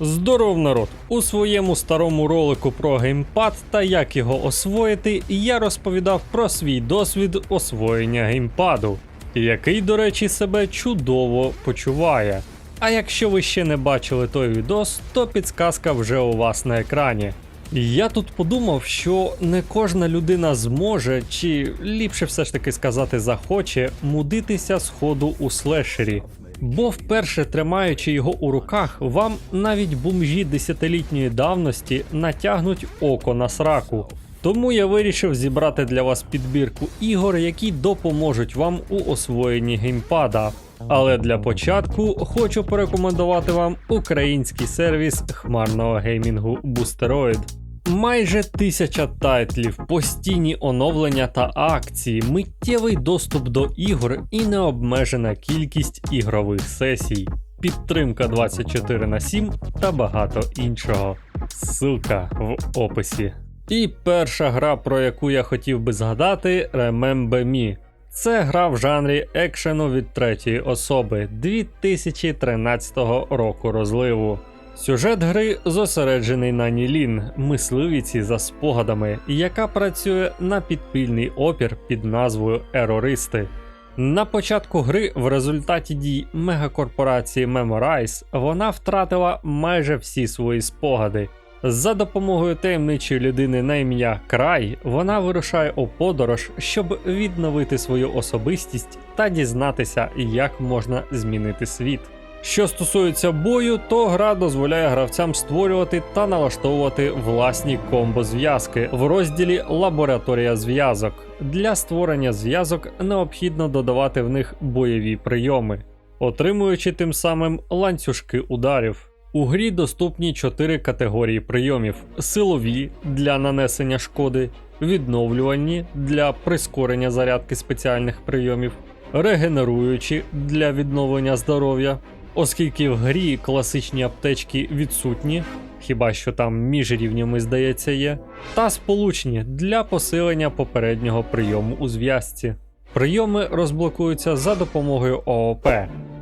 Здоров народ! У своєму старому ролику про геймпад та як його освоїти, я розповідав про свій досвід освоєння геймпаду, який, до речі, себе чудово почуває. А якщо ви ще не бачили той відос, то підсказка вже у вас на екрані. Я тут подумав, що не кожна людина зможе, чи ліпше все ж таки сказати захоче, мудитися з ходу у слешері. Бо вперше тримаючи його у руках, вам навіть бомжі десятилітньої давності натягнуть око на сраку. Тому я вирішив зібрати для вас підбірку ігор, які допоможуть вам у освоєнні геймпада. Але для початку хочу порекомендувати вам український сервіс хмарного геймінгу Boosteroid. Майже тисяча тайтлів, постійні оновлення та акції, миттєвий доступ до ігор і необмежена кількість ігрових сесій, підтримка 24 на 7 та багато іншого. Ссылка в описі. І перша гра, про яку я хотів би згадати, Remember Me. Це гра в жанрі екшену від третьої особи 2013 року розливу. Сюжет гри зосереджений на Нілін, мисливіці за спогадами, яка працює на підпільний опір під назвою Ерористи. На початку гри, в результаті дій мегакорпорації Memorize, вона втратила майже всі свої спогади. За допомогою таємничої людини на ім'я Край, вона вирушає у подорож, щоб відновити свою особистість та дізнатися, як можна змінити світ. Що стосується бою, то гра дозволяє гравцям створювати та налаштовувати власні комбо-зв'язки в розділі Лабораторія зв'язок. Для створення зв'язок необхідно додавати в них бойові прийоми, отримуючи тим самим ланцюжки ударів. У грі доступні 4 категорії прийомів: силові для нанесення шкоди, відновлювані для прискорення зарядки спеціальних прийомів, регенеруючі для відновлення здоров'я, оскільки в грі класичні аптечки відсутні, хіба що там між рівнями здається є, та сполучні для посилення попереднього прийому у зв'язці. Прийоми розблокуються за допомогою ООП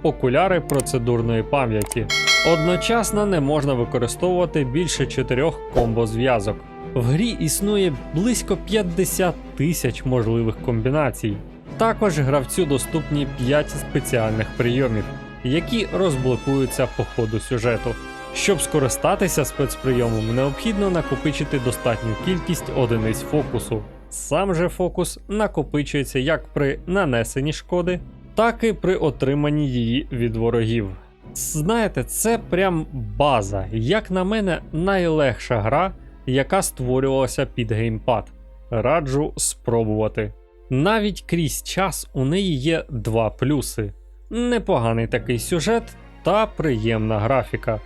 окуляри процедурної пам'яті. Одночасно не можна використовувати більше чотирьох комбо-зв'язок. В грі існує близько 50 тисяч можливих комбінацій. Також гравцю доступні 5 спеціальних прийомів, які розблокуються по ходу сюжету. Щоб скористатися спецприйомом, необхідно накопичити достатню кількість одиниць фокусу. Сам же фокус накопичується як при нанесенні шкоди, так і при отриманні її від ворогів. Знаєте, це прям база, як на мене, найлегша гра, яка створювалася під геймпад. Раджу спробувати. Навіть крізь час у неї є два плюси: непоганий такий сюжет та приємна графіка.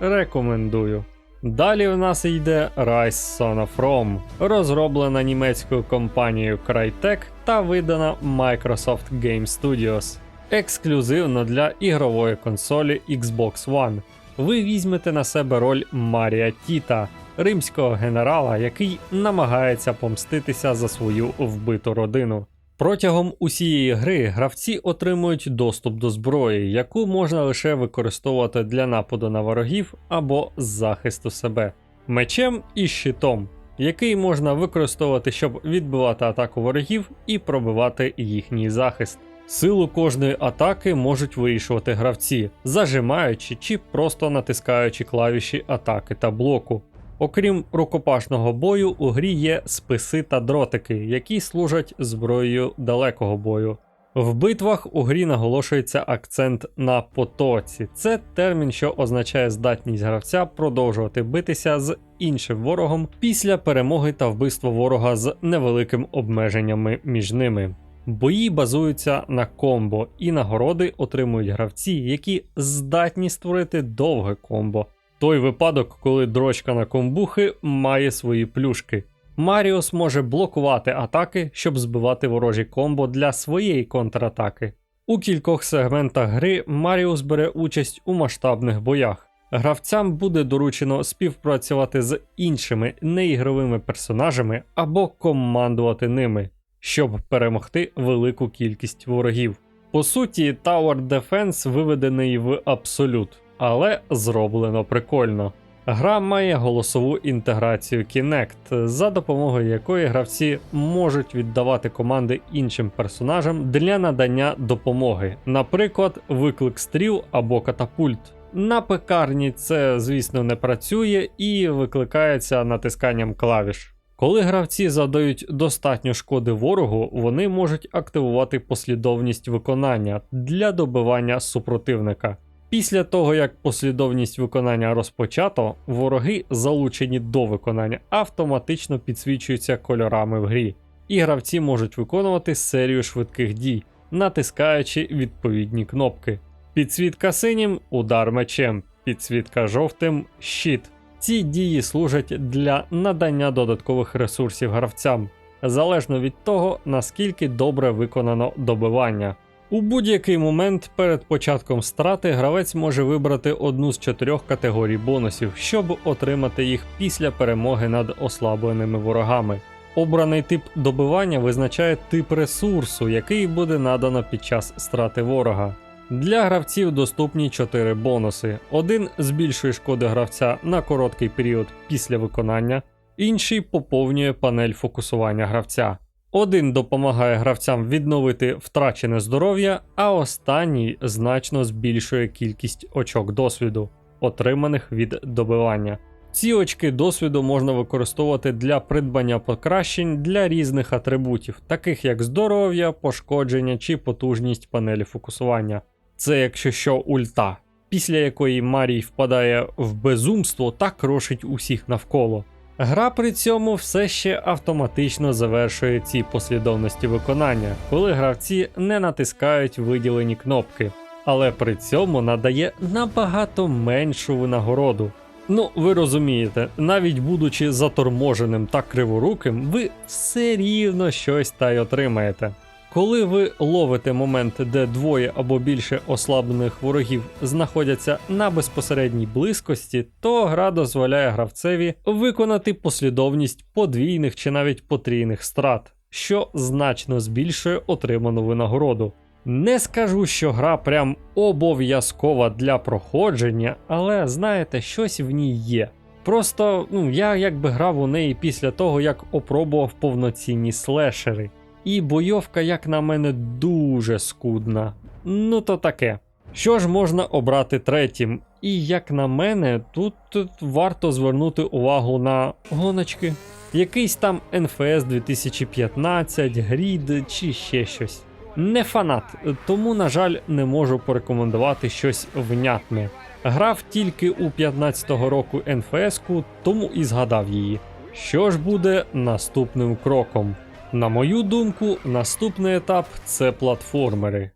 Рекомендую. Далі в нас йде Rise Son of Rome, розроблена німецькою компанією Crytek та видана Microsoft Game Studios. Ексклюзивно для ігрової консолі Xbox One. Ви візьмете на себе роль Марія Тіта, римського генерала, який намагається помститися за свою вбиту родину. Протягом усієї гри гравці отримують доступ до зброї, яку можна лише використовувати для нападу на ворогів або захисту себе, мечем і щитом, який можна використовувати, щоб відбивати атаку ворогів і пробивати їхній захист. Силу кожної атаки можуть вирішувати гравці, зажимаючи чи просто натискаючи клавіші атаки та блоку. Окрім рукопашного бою, у грі є списи та дротики, які служать зброєю далекого бою. В битвах у грі наголошується акцент на потоці. Це термін, що означає здатність гравця продовжувати битися з іншим ворогом після перемоги та вбивства ворога з невеликим обмеженнями між ними. Бої базуються на комбо, і нагороди отримують гравці, які здатні створити довге комбо. Той випадок, коли дрочка на комбухи має свої плюшки. Маріус може блокувати атаки, щоб збивати ворожі комбо для своєї контратаки. У кількох сегментах гри Маріус бере участь у масштабних боях. Гравцям буде доручено співпрацювати з іншими неігровими персонажами або командувати ними, щоб перемогти велику кількість ворогів. По суті, Tower Defense виведений в абсолют. Але зроблено прикольно. Гра має голосову інтеграцію Kinect, за допомогою якої гравці можуть віддавати команди іншим персонажам для надання допомоги, наприклад, виклик стріл або катапульт. На пекарні це, звісно, не працює і викликається натисканням клавіш. Коли гравці завдають достатньо шкоди ворогу, вони можуть активувати послідовність виконання для добивання супротивника. Після того, як послідовність виконання розпочато, вороги, залучені до виконання, автоматично підсвічуються кольорами в грі, і гравці можуть виконувати серію швидких дій, натискаючи відповідні кнопки. Підсвітка синім удар мечем, підсвітка жовтим щит. Ці дії служать для надання додаткових ресурсів гравцям, залежно від того, наскільки добре виконано добивання. У будь-який момент перед початком страти гравець може вибрати одну з чотирьох категорій бонусів, щоб отримати їх після перемоги над ослабленими ворогами. Обраний тип добивання визначає тип ресурсу, який буде надано під час страти ворога. Для гравців доступні 4 бонуси: один збільшує шкоди гравця на короткий період після виконання, інший поповнює панель фокусування гравця. Один допомагає гравцям відновити втрачене здоров'я, а останній значно збільшує кількість очок досвіду, отриманих від добивання. Ці очки досвіду можна використовувати для придбання покращень для різних атрибутів, таких як здоров'я, пошкодження чи потужність панелі фокусування. Це якщо що ульта, після якої Марій впадає в безумство та крошить усіх навколо. Гра при цьому все ще автоматично завершує ці послідовності виконання, коли гравці не натискають виділені кнопки, але при цьому надає набагато меншу винагороду. Ну, ви розумієте, навіть будучи заторможеним та криворуким, ви все рівно щось та й отримаєте. Коли ви ловите момент, де двоє або більше ослаблених ворогів знаходяться на безпосередній близькості, то гра дозволяє гравцеві виконати послідовність подвійних чи навіть потрійних страт, що значно збільшує отриману винагороду. Не скажу, що гра прям обов'язкова для проходження, але знаєте, щось в ній є. Просто ну, я якби грав у неї після того, як опробував повноцінні слешери. І бойовка, як на мене, дуже скудна. Ну то таке. Що ж можна обрати третім? І як на мене, тут, варто звернути увагу на гоночки. Якийсь там NFS 2015, Грід чи ще щось. Не фанат, тому, на жаль, не можу порекомендувати щось внятне. Грав тільки у 15-го року NFS-ку, тому і згадав її. Що ж буде наступним кроком? На мою думку, наступний етап це платформери.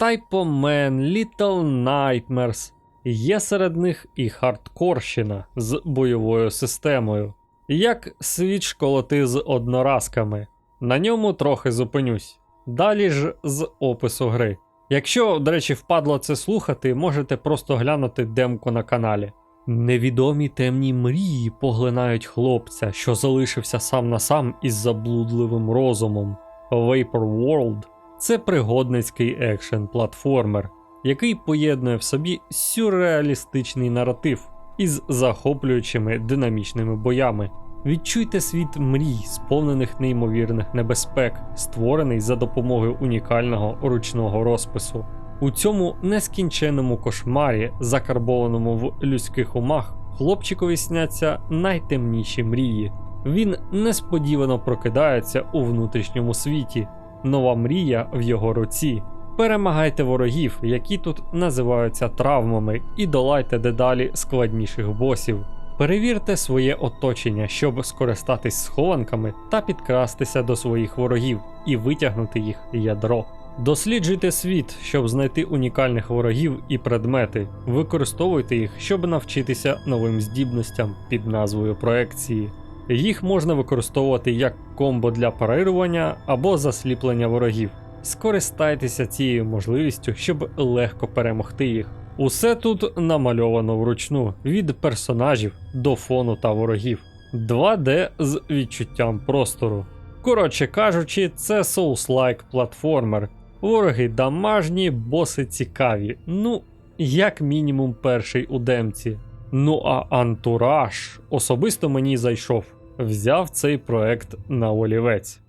Typo Man, Little Nightmares. Є серед них і хардкорщина з бойовою системою, як свіч колоти з одноразками. На ньому трохи зупинюсь. Далі ж з опису гри. Якщо, до речі, впадло це слухати, можете просто глянути демку на каналі. Невідомі темні мрії поглинають хлопця, що залишився сам на сам із заблудливим розумом. Vapor World це пригодницький екшен платформер, який поєднує в собі сюрреалістичний наратив із захоплюючими динамічними боями. Відчуйте світ мрій, сповнених неймовірних небезпек, створений за допомогою унікального ручного розпису. У цьому нескінченному кошмарі, закарбованому в людських умах, хлопчикові сняться найтемніші мрії. Він несподівано прокидається у внутрішньому світі. Нова мрія в його руці. Перемагайте ворогів, які тут називаються травмами, і долайте дедалі складніших босів. Перевірте своє оточення, щоб скористатись схованками та підкрастися до своїх ворогів і витягнути їх ядро. Досліджуйте світ, щоб знайти унікальних ворогів і предмети. Використовуйте їх, щоб навчитися новим здібностям під назвою проекції. Їх можна використовувати як комбо для парирування або засліплення ворогів. Скористайтеся цією можливістю, щоб легко перемогти їх. Усе тут намальовано вручну від персонажів до фону та ворогів. 2D з відчуттям простору. Коротше кажучи, це Souls-like платформер. Вороги дамажні, боси цікаві. Ну, як мінімум перший у демці. Ну а антураж особисто мені зайшов. Взяв цей проект на олівець.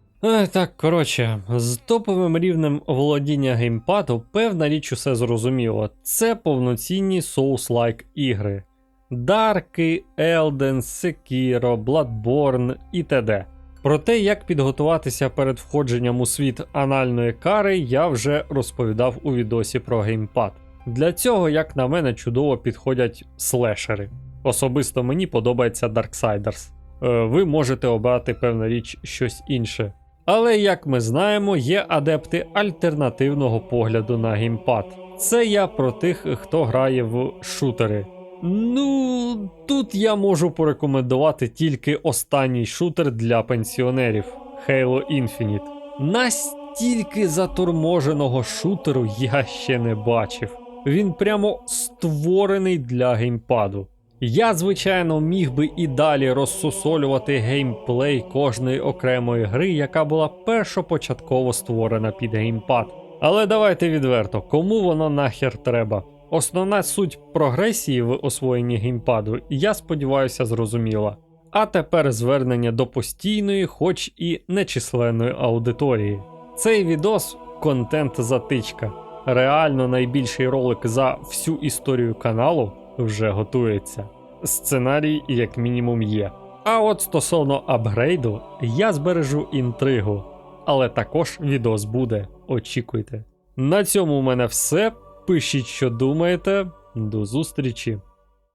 Так, коротше, з топовим рівнем володіння геймпаду певна річ усе зрозуміло. Це повноцінні Souls-like ігри. Дарки, Елден, Sekiro, Bloodborne і т.д. Про те, як підготуватися перед входженням у світ анальної кари, я вже розповідав у відосі про геймпад. Для цього, як на мене, чудово підходять слешери. Особисто мені подобається Darksiders. Е, Ви можете обрати певна річ щось інше. Але як ми знаємо, є адепти альтернативного погляду на геймпад. Це я про тих, хто грає в шутери. Ну, тут я можу порекомендувати тільки останній шутер для пенсіонерів Halo Infinite. Настільки заторможеного шутеру я ще не бачив. Він прямо створений для геймпаду. Я, звичайно, міг би і далі розсусолювати геймплей кожної окремої гри, яка була першопочатково створена під геймпад. Але давайте відверто, кому воно нахер треба? Основна суть прогресії в освоєнні геймпаду, я сподіваюся, зрозуміла. А тепер звернення до постійної, хоч і нечисленної аудиторії. Цей відос контент затичка. Реально найбільший ролик за всю історію каналу вже готується. Сценарій, як мінімум, є. А от стосовно апгрейду, я збережу інтригу. Але також відос буде. Очікуйте. На цьому у мене все. Пишіть, що думаєте. До зустрічі!